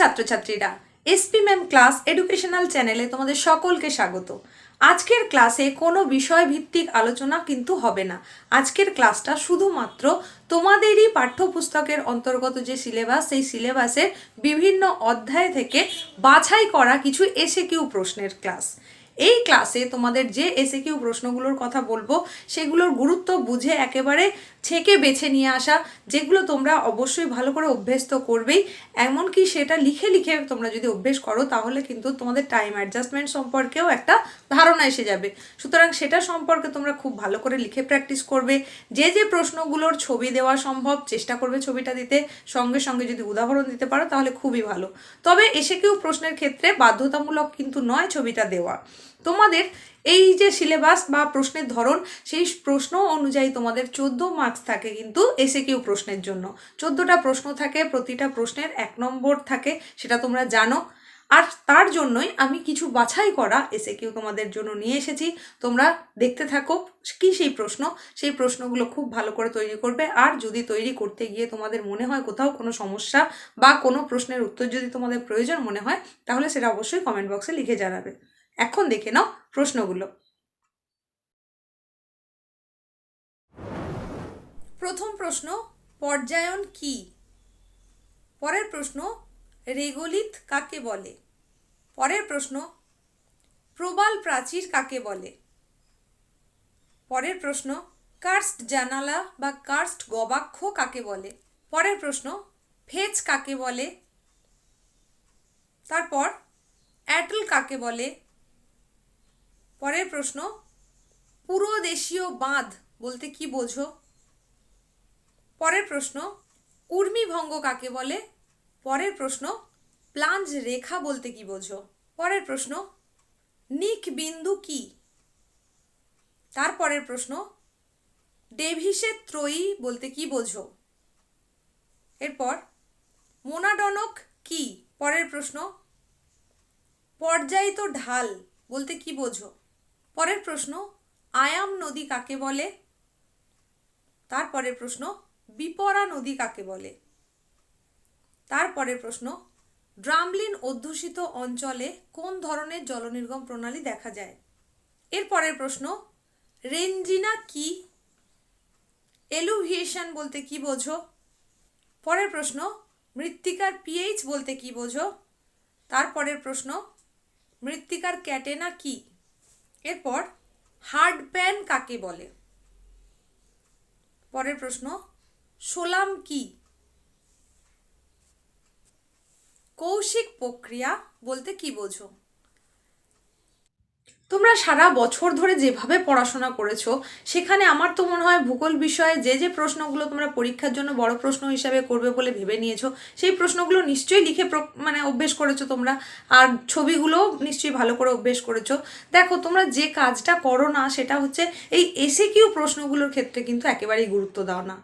ছাত্রছাত্রীরা। SP ma'am class educational চ্যানেলে তোমাদের সকলকে স্বাগত। আজকের ক্লাসে কোনো বিষয় ভিত্তিক আলোচনা কিন্তু হবে না। আজকের ক্লাসটা শুধুমাত্র তোমাদেরই পাঠ্যপুস্তকের অন্তর্গত যে সিলেবাস, সেই সিলেবাসের বিভিন্ন অধ্যায় থেকে বাছাই করা কিছু এসে কিউ প্রশ্নের ক্লাস। এই ক্লাসে তোমাদের যে এসে কিউ প্রশ্নগুলোর কথা বলব, সেগুলোর গুরুত্ব বুঝে একেবারে ছেঁকে বেছে নিয়ে আসা, যেগুলো তোমরা অবশ্যই ভালো করে অভ্যেস তো করবেই। এমনকি সেটা লিখে লিখে তোমরা যদি অভ্যেস করো, তাহলে কিন্তু তোমাদের টাইম অ্যাডজাস্টমেন্ট সম্পর্কেও একটা ধারণা এসে যাবে। সুতরাং সেটা সম্পর্কে তোমরা খুব ভালো করে লিখে প্র্যাকটিস করবে। যে যে প্রশ্নগুলোর ছবি দেওয়া সম্ভব, চেষ্টা করবে ছবিটা দিতে। সঙ্গে সঙ্গে যদি উদাহরণ দিতে পারো, তাহলে খুবই ভালো। তবে এসে কেউ প্রশ্নের ক্ষেত্রে বাধ্যতামূলক কিন্তু নয় ছবিটা দেওয়া। তোমাদের এই যে সিলেবাস বা প্রশ্নের ধরন, সেই প্রশ্ন অনুযায়ী তোমাদের চোদ্দ মার্কস থাকে কিন্তু এসে কিউ প্রশ্নের জন্য। চোদ্দোটা প্রশ্ন থাকে, প্রতিটা প্রশ্নের এক নম্বর থাকে, সেটা তোমরা জানো। আর তার জন্যই আমি কিছু বাছাই করা এসে কিউ তোমাদের জন্য নিয়ে এসেছি। তোমরা দেখতে থাকো কি সেই প্রশ্ন, সেই প্রশ্নগুলো খুব ভালো করে তৈরি করবে। আর যদি তৈরি করতে গিয়ে তোমাদের মনে হয় কোথাও কোনো সমস্যা বা কোনো প্রশ্নের উত্তর যদি তোমাদের প্রয়োজন মনে হয়, তাহলে সেটা অবশ্যই কমেন্ট বক্সে লিখে জানাবে। এখন দেখে নাও প্রশ্নগুলো। প্রথম প্রশ্ন, পর্যায়ন কি? পরের প্রশ্ন, রেগোলিথ কাকে বলে? পরের প্রশ্ন, প্রবাল প্রাচীর কাকে বলে? পরের প্রশ্ন, কার্স্ট জানালা বা কার্স্ট গবাক্ষ কাকে বলে? পরের প্রশ্ন ফেজ কাকে বলে? তারপর, অ্যাটল কাকে বলে? পরের প্রশ্ন, পুরো দেশীয় বাঁধ বলতে কি বোঝো? পরের প্রশ্ন উর্মিভঙ্গ কাকে বলে? পরের প্রশ্ন, প্লাঞ্জ রেখা বলতে কি বোঝো? পরের প্রশ্ন, নিক বিন্দু কি? তারপরের প্রশ্ন ডেভিসের ত্রয়ী বলতে কি বোঝো? এরপর, মোনাডনক কি? পরের প্রশ্ন, পর্যায়িত ঢাল বলতে কি বোঝো? পরের প্রশ্ন, আয়াম নদী কাকে বলে? তারপরের প্রশ্ন, বিপরা নদী কাকে বলে? তারপরের প্রশ্ন, ড্রামলিন অধ্যুষিত অঞ্চলে কোন ধরনের জলনির্গম প্রণালী দেখা যায়? এর পরের প্রশ্ন রেঞ্জিনা কি? এলুভিয়েশন বলতে কি বোঝো? পরের প্রশ্ন, মৃত্তিকার পিএইচ বলতে কি বোঝো? তারপরের প্রশ্ন, মৃত্তিকার ক্যাটেনা কি? এরপর হার্ড প্যান কাকে বলে? পরের প্রশ্ন সোলাম কি? কৌশিক প্রক্রিয়া বলতে কি বোঝো? তোমরা সারা বছর ধরে যেভাবে পড়াশোনা করেছ, সেখানে আমার তো মনে হয় ভূগোল বিষয়ে যে যে প্রশ্নগুলো তোমরা পরীক্ষার জন্য বড় প্রশ্ন হিসাবে করবে বলে ভেবে নিয়েছো, সেই প্রশ্নগুলো নিশ্চয়ই লিখে মানে অভ্যেস করেছ তোমরা, আর ছবিগুলো নিশ্চয়ই ভালো করে অভ্যেস করেছ। দেখো, তোমরা যে কাজটা করো না, সেটা হচ্ছে এই এসে কিউ প্রশ্নগুলোর ক্ষেত্রে কিন্তু একেবারেই গুরুত্ব দাও না।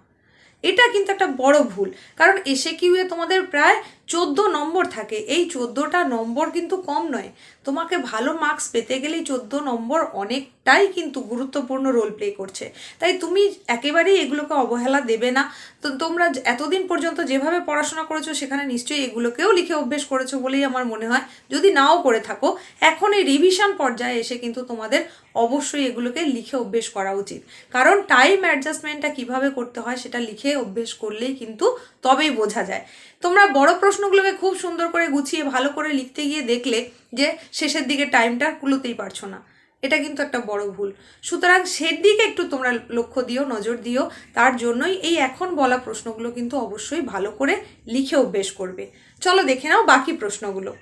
এটা কিন্তু একটা বড় ভুল, কারণ এসে কিউয়ে তোমাদের প্রায় চোদ্দ নম্বর থাকে। এই চোদ্দোটা নম্বর কিন্তু কম নয়। তোমাকে ভালো মার্কস পেতে গেলেই চোদ্দ নম্বর অনেকটাই কিন্তু গুরুত্বপূর্ণ রোল প্লে করছে। তাই তুমি একেবারেই এগুলোকে অবহেলা দেবে না। তো তোমরা এতদিন পর্যন্ত যেভাবে পড়াশোনা করেছ, সেখানে নিশ্চয়ই এগুলোকেও লিখে অভ্যেস করেছ বলেই আমার মনে হয়। যদি নাও করে থাকো, এখন এই রিভিশন পর্যায়ে এসে কিন্তু তোমাদের অবশ্যই এগুলোকে লিখে অভ্যেস করা উচিত। কারণ টাইম অ্যাডজাস্টমেন্টটা কীভাবে করতে হয়, সেটা লিখে অভ্যেস করলেই কিন্তু তবেই বোঝা যায়। তোমরা বড় প্রশ্নগুলোকে খুব সুন্দর করে গুছিয়ে, ভালো করে লিখতে গিয়ে দেখলে যে শেষের দিকে টাইমটা কুলোতেই পারছ না। এটা কিন্তু একটা বড় ভুল। সুতরাং সেদিকে একটু তোমরা লক্ষ্য দিও, নজর দিও। তার জন্যই এই এখন বলা প্রশ্নগুলো কিন্তু অবশ্যই ভালো করে লিখে অভ্যেস করবে। চলো দেখে নাও বাকি প্রশ্নগুলো।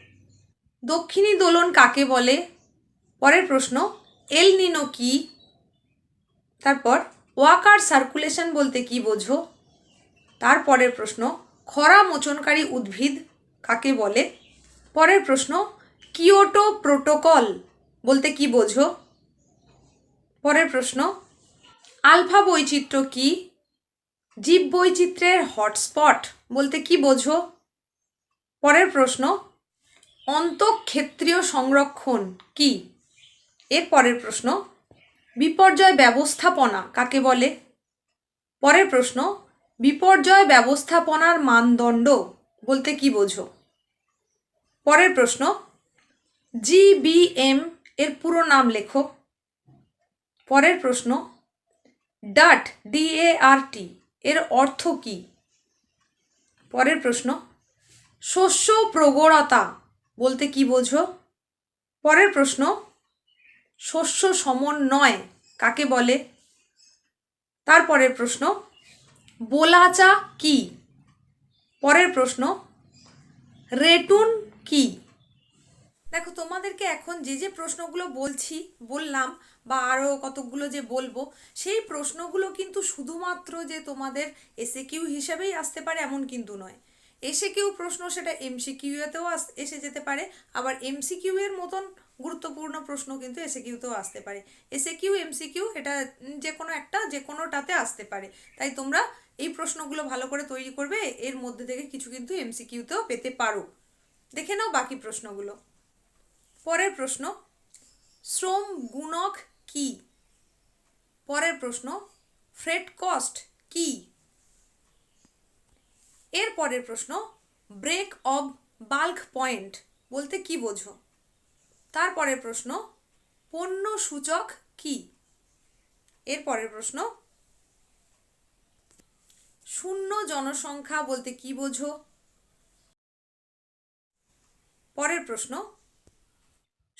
দক্ষিণী দোলন কাকে বলে? পরের প্রশ্ন, এল নিনো কি? তারপর, ওয়াকার সার্কুলেশন বলতে কি বোঝো? তারপরের প্রশ্ন খরা মোচনকারী উদ্ভিদ কাকে বলে? পরের প্রশ্ন কিওটো প্রোটোকল বলতে কি বোঝো? পরের প্রশ্ন, আলফা বৈচিত্র্য কি? জীব বৈচিত্র্যের হটস্পট বলতে কি বোঝো? পরের প্রশ্ন, অন্তঃক্ষেত্রীয় সংরক্ষণ কি? এর পরের প্রশ্ন, বিপর্যয় ব্যবস্থাপনা কাকে বলে? পরের প্রশ্ন বিপর্যয় ব্যবস্থাপনার মানদণ্ড বলতে কি বোঝো? পরের প্রশ্ন জিবিএম এর পুরো নাম লেখো। পরের প্রশ্ন, ডাট ডিএআরটি এর অর্থ কী? পরের প্রশ্ন, শস্য প্রগড়তা বলতে কি বোঝো? পরের প্রশ্ন, শস্য সমন্বয় কাকে বলে? তারপরের প্রশ্ন বোলাচা কি? পরের প্রশ্ন, রেটুন কি? দেখো, তোমাদেরকে এখন যে যে প্রশ্নগুলো বলছি, বললাম, বা আরও কতকগুলো যে বলব, সেই প্রশ্নগুলো কিন্তু শুধুমাত্র যে তোমাদের এসে কিউ হিসাবেই আসতে পারে এমন কিন্তু নয়। এসে কিউ প্রশ্ন সেটা এমসি কিউতেও এসে যেতে পারে। আবার এমসি কিউ এর মতন গুরুত্বপূর্ণ প্রশ্ন কিন্তু এসে কিউতেও আসতে পারে। এসে কিউ এমসি কিউ এটা যে কোনো একটা, যে কোনোটাতে আসতে পারে। তাই তোমরা এই প্রশ্নগুলো ভালো করে তৈরি করবে, এর মধ্যে থেকে কিছু কিন্তু এমসি কিউতেও পেতে পারো। দেখে নাও বাকি প্রশ্নগুলো। পরের প্রশ্ন, শ্রম গুণক কি? পরের প্রশ্ন ফ্রেড কস্ট কি? এর পরের প্রশ্ন ব্রেক অব বাল্ক পয়েন্ট বলতে কি বোঝো? তারপরের প্রশ্ন, পণ্য সূচক কি? এর পরের প্রশ্ন শূন্য জনসংখ্যা বলতে কি বোঝো? পরের প্রশ্ন।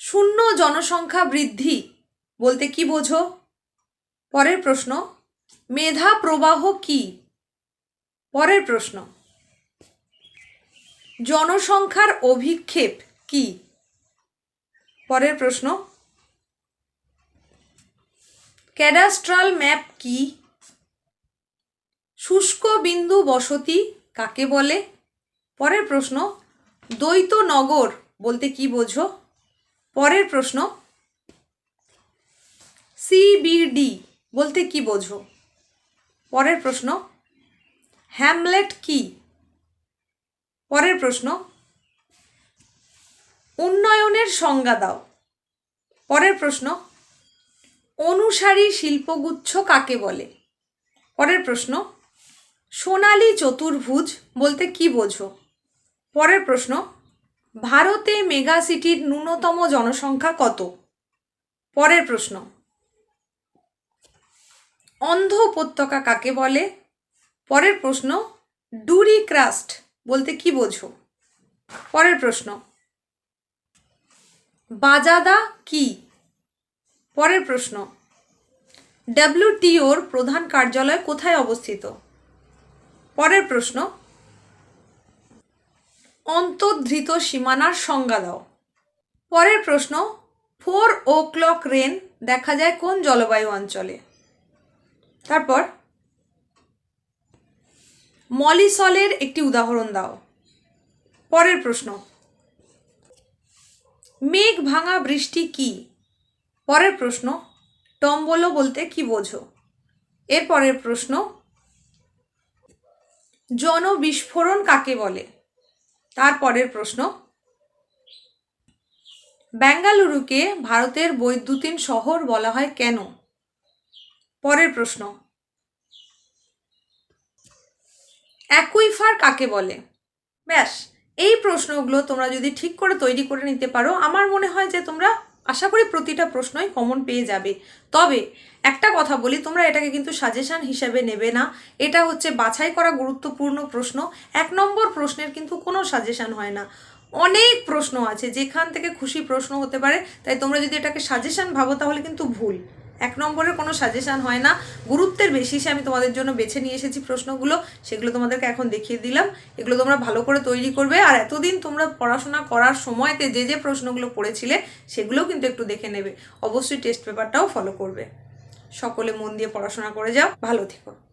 শূন্য জনসংখ্যা বৃদ্ধি বলতে কি বোঝো? পরের প্রশ্ন, মেধা প্রবাহ কি? পরের প্রশ্ন, জনসংখ্যার অভিক্ষেপ কি? পরের প্রশ্ন, ক্যাডাস্ট্রাল ম্যাপ কি? শুষ্ক বিন্দু বসতি কাকে বলে? পরের প্রশ্ন, দ্বৈত নগর বলতে কি বোঝো? পরের প্রশ্ন সিবিডি বলতে কি বোঝো? পরের প্রশ্ন, হ্যামলেট কি? পরের প্রশ্ন, উন্নয়নের সংজ্ঞা দাও। পরের প্রশ্ন, অনুসারী শিল্পগুচ্ছ কাকে বলে? পরের প্রশ্ন সোনালী চতুর্ভুজ বলতে কি বোঝো? পরের প্রশ্ন, ভারতে মেগা সিটির ন্যূনতম জনসংখ্যা কত? পরের প্রশ্ন, অন্ধ উপত্যকা কাকে বলে? পরের প্রশ্ন ডুরি ক্রাস্ট বলতে কি বোঝো? পরের প্রশ্ন, বাজাদা কি? পরের প্রশ্ন, ডাব্লিউটিওর প্রধান কার্যালয় কোথায় অবস্থিত? পরের প্রশ্ন। অন্তর্ধৃত সীমানার সংজ্ঞা দাও। পরের প্রশ্ন ফোর ও ক্লক রেন দেখা যায় কোন জলবায়ু অঞ্চলে? তারপর, মলিসলের একটি উদাহরণ দাও। পরের প্রশ্ন, মেঘ ভাঙা বৃষ্টি কি? পরের প্রশ্ন, টম্বলো বলতে কি বোঝো? এর পরের প্রশ্ন জনবিস্ফোরণ কাকে বলে? তারপরের প্রশ্ন। বেঙ্গালুরুকে ভারতের বৈদ্যুতিন শহর বলা হয় কেন? পরের প্রশ্ন। অ্যাকুইফার কাকে বলে? ব্যাস, এই প্রশ্নগুলো তোমরা যদি ঠিক করে তৈরি করে নিতে পারো, আমার মনে হয় যে তোমরা আশা করি প্রতিটা প্রশ্নই কমন পেয়ে যাবে। তবে একটা কথা বলি, তোমরা এটাকে কিন্তু সাজেশান হিসেবে নেবে না। এটা হচ্ছে বাছাই করা গুরুত্বপূর্ণ প্রশ্ন। এক নম্বর প্রশ্নের কিন্তু কোনো সাজেশান হয় না। অনেক প্রশ্ন আছে, যেখান থেকে খুশি প্রশ্ন হতে পারে, তাই তোমরা যদি এটাকে সাজেশান ভাবো তাহলে কিন্তু ভুল। এক নম্বরের কোনো সাজেশান হয় না। গুরুত্বের বেশি সে আমি তোমাদের জন্য বেছে নিয়ে এসেছি প্রশ্নগুলো। সেগুলো তোমাদেরকে এখন দেখিয়ে দিলাম। এগুলো তোমরা ভালো করে তৈরি করবে। আর এতদিন তোমরা পড়াশোনা করার সময়তে যে যে প্রশ্নগুলো পড়েছিলে, সেগুলোও কিন্তু একটু দেখে নেবে। অবশ্যই টেস্ট পেপারটাও ফলো করবে। সকলে মন দিয়ে পড়াশোনা করে যাও। ভালো থেকো।